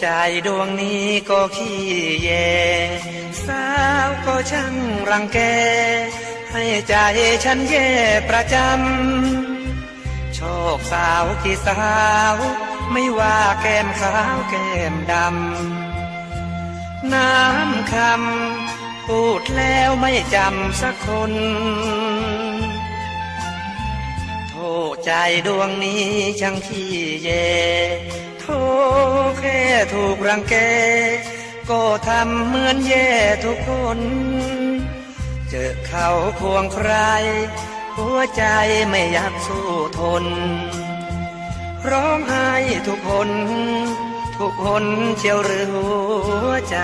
ใจดวงนี้ก็ขี้แยสาวก็ช่างรังแก ให้ใจฉันแย่ประจำ โชคสาวกี่สาว ไม่ว่าแก้มขาวแก้มดำ น้ำคำพูดแล้วไม่จำสักคนโทษใจดวงนี้ช่างขี้แยโทษ ถูกรังแก ก็ทำเหมือนแย่ทุกคน เจอเขาควงใคร หัวใจไม่อยากสู้ทน ร้องไห้ทุกคน ทุกคนเชียวหรือหัวใจ